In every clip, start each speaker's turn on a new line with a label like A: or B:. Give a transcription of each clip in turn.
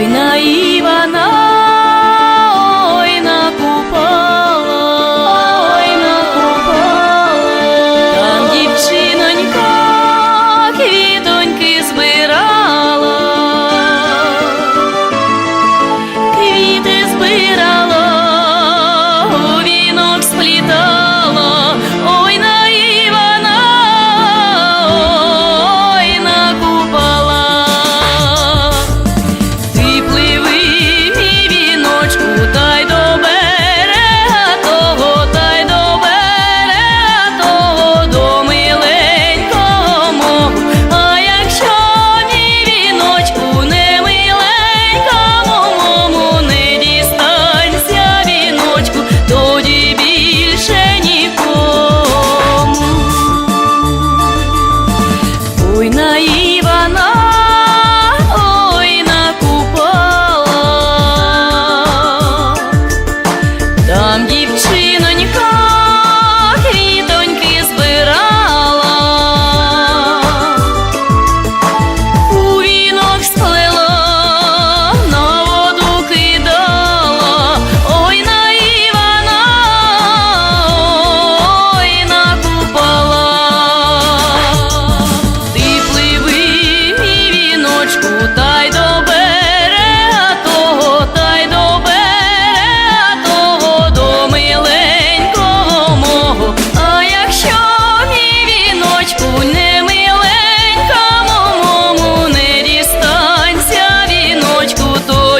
A: いない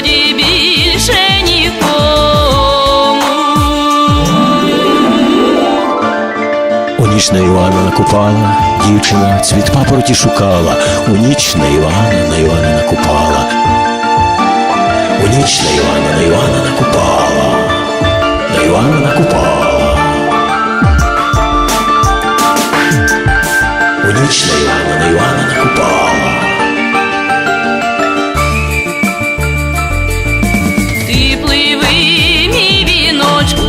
A: тоді більше нікому. У ніч на Івана накупала, дівчина цвіт папороті шукала, у ніч на Івана на Івана накупала, у ніч на Івана на Івана накупала. Chủ